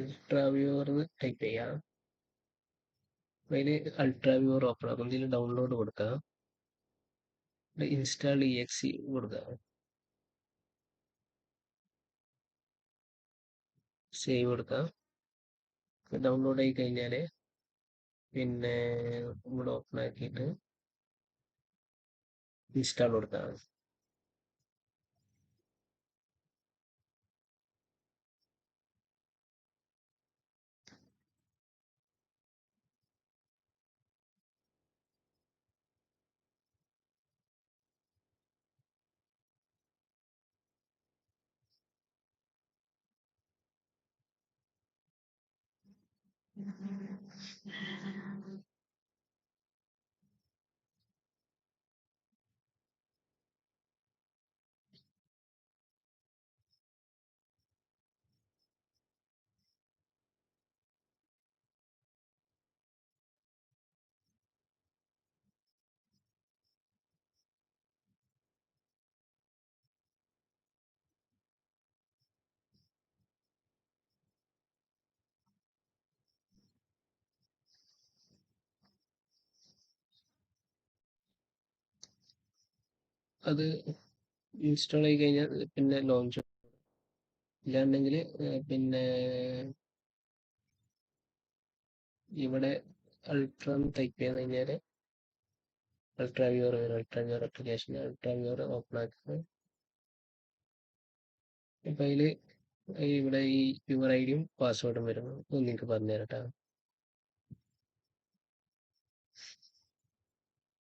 Ultra type ചെയ്യാം അതിൽ ultra viewer open ആക്കും ഇതിൽ ഡൗൺലോഡ് കൊടുക്കാം. ഇൻസ്റ്റാൾ ഇ എക്സി കൊടുക്കാം. സേവ് കൊടുക്കാം. ഡൗൺലോഡ് ആയി കഴിഞ്ഞാൽ പിന്നെ ഇവിടെ ഓപ്പൺ ആക്കിയിട്ട് ഇൻസ്റ്റാൾ കൊടുക്കാം അത് ഇൻസ്റ്റാൾ ആയി കഴിഞ്ഞാൽ പിന്നെ ലോഞ്ച് ഇല്ലാണ്ടെങ്കിൽ പിന്നെ ഇവിടെ അൾട്രാ ടൈപ്പ് ചെയ്ത് കഴിഞ്ഞാൽ അൾട്രാ വ്യൂർ വരും Ultra Viewer application Ultra Viewer open ആക്കുക. ഇപ്പം അതിൽ ഇവിടെ ഈ യുവർ ഐ ഡിയും പാസ്വേഡും വരും അത് നിങ്ങൾക്ക് പറഞ്ഞു തരട്ടെ